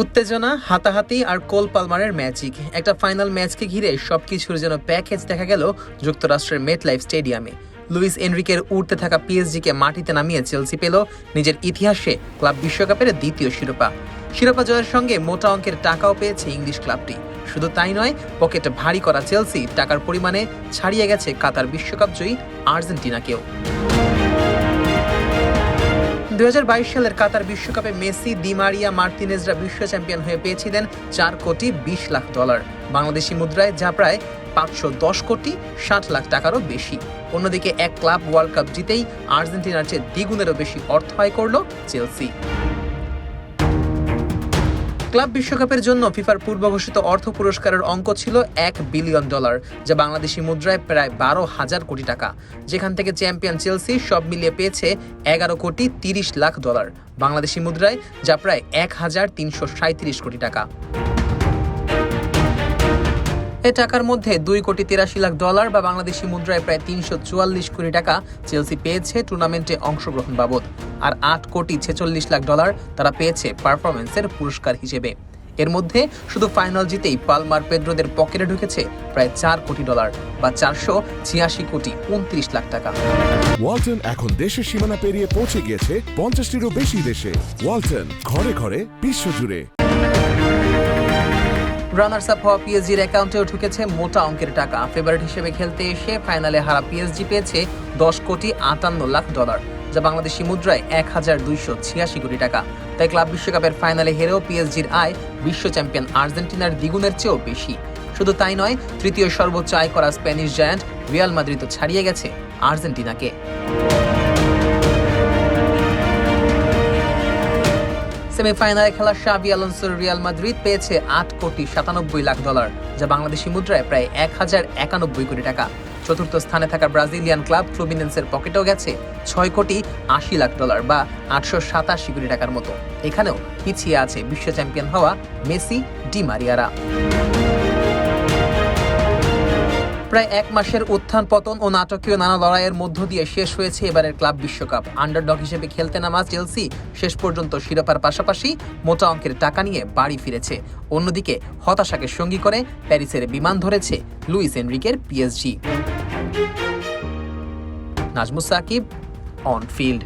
উত্তেজনা, হাতাহাতি আর কোল পালমারের ম্যাজিক একটা ফাইনাল ম্যাচকে ঘিরে সবকিছুর যেন প্যাকেজ দেখা গেল যুক্তরাষ্ট্রের মেট লাইফ স্টেডিয়ামে লুইস এনরিকের উঠতে থাকা পিএসজিকে মাটিতে নামিয়ে চেলসি পেল নিজের ইতিহাসে ক্লাব বিশ্বকাপের দ্বিতীয় শিরোপা। শিরোপা জয়ের সঙ্গে মোটা অঙ্কের টাকাও পেয়েছে ইংলিশ ক্লাবটি। শুধু তাই নয়, পকেটে ভারী করা চেলসি টাকার পরিমাণে ছাড়িয়ে গেছে কাতার বিশ্বকাপ জয়ী আর্জেন্টিনাকেও। দু হাজার বাইশ সালের কাতার বিশ্বকাপে মেসি দিমারিয়া মার্তিনেজরা বিশ্ব চ্যাম্পিয়ন হয়ে পেয়েছিলেন চার কোটি বিশ লাখ ডলার। বাংলাদেশি মুদ্রায় যা প্রায় পাঁচশো দশ কোটি ষাট লাখ টাকারও বেশি। অন্যদিকে এক ক্লাব ওয়ার্ল্ড কাপ জিতেই আর্জেন্টিনার চেয়ে দ্বিগুণেরও বেশি অর্থ আয় করল চেলসি। ক্লাব বিশ্বকাপের জন্য ফিফার পূর্বঘোষিত অর্থ পুরস্কারের অঙ্ক ছিল এক বিলিয়ন ডলার, যা বাংলাদেশি মুদ্রায় প্রায় বারো হাজার কোটি টাকা, যেখান থেকে চ্যাম্পিয়ন চেলসি সব মিলিয়ে পেয়েছে এগারো কোটি তিরিশ লাখ ডলার, বাংলাদেশি মুদ্রায় যা প্রায় এক হাজার তিনশো সাঁত্রিশ কোটি টাকা। এ টাকার মধ্যে দুই কোটি তিরাশি লাখ ডলার বা বাংলাদেশি মুদ্রায় প্রায় তিনশো চুয়াল্লিশ কোটি টাকা চেলসি পেয়েছে টুর্নামেন্টে অংশগ্রহণ বাবদ। আর আট কোটি ছেচল্লিশ লাখ ডলার তারা পেয়েছে পারফরমেন্সের পুরস্কার হিসেবে। এর মধ্যে শুধু ফাইনাল জিতেই পালমার পেদ্রোদের পকেটে ঢুকেছে প্রায় চার কোটি ডলার বা চারশো ছিয়াশি কোটি উনত্রিশ লাখ টাকা। ওয়ালটন এখন দেশের সীমানা পেরিয়ে পৌঁছে গিয়েছে পঞ্চাশটিরও বেশি দেশে। ওয়ালটন ঘরে ঘরে বিশ্বজুড়ে। রানার্স আপ হওয়া পিএসজির অ্যাকাউন্টেও ঢুকেছে মোটা অঙ্কের টাকা। ফেভারিট হিসেবে খেলতে এসে ফাইনালে হারা পিএসজি পেয়েছে দশ কোটি আটান্ন লাখ ডলার যা বাংলাদেশি মুদ্রায় এক হাজার দুইশো ছিয়াশি কোটি টাকা। তাই ক্লাব বিশ্বকাপের ফাইনালে হেরেও পিএসজির আয় বিশ্ব চ্যাম্পিয়ন আর্জেন্টিনার দ্বিগুণের চেয়েও বেশি। শুধু তাই নয়, তৃতীয় সর্বোচ্চ আয় করা স্প্যানিশ জায়ান্ট রিয়াল মাদ্রিদও ছাড়িয়ে গেছে আর্জেন্টিনাকে। সেমিফাইনালে খেলা সাবি আলোনসোর রিয়াল মাদ্রিদ পেয়েছে আট কোটি সাতানব্বই লাখ ডলার, যা বাংলাদেশি মুদ্রায় প্রায় এক হাজার একানব্বই কোটি টাকা। চতুর্থ স্থানে থাকা ব্রাজিলিয়ান ক্লাব ফ্লুমিনেন্সের পকেটেও গেছে ছয় কোটি আশি লাখ ডলার বা আটশো সাতাশি কোটি টাকার মতো। এখানেও পিছিয়ে আছে বিশ্ব চ্যাম্পিয়ন হওয়া মেসি, ডি মারিয়ারা। প্রায় এক মাসের উত্থান পতন ও নাটকীয় নানা লড়াইয়ের মধ্য দিয়ে শেষ হয়েছে এবারের ক্লাব বিশ্বকাপ। আন্ডারডগ হিসেবে খেলতে নামা চেলসি শেষ পর্যন্ত শিরোপার পাশাপাশি মোটা অঙ্কের টাকা নিয়ে বাড়ি ফিরেছে। অন্যদিকে হতাশাকে সঙ্গী করে প্যারিসের বিমান ধরেছে Luis এনরিকের PSG. Nazmus Sakib on field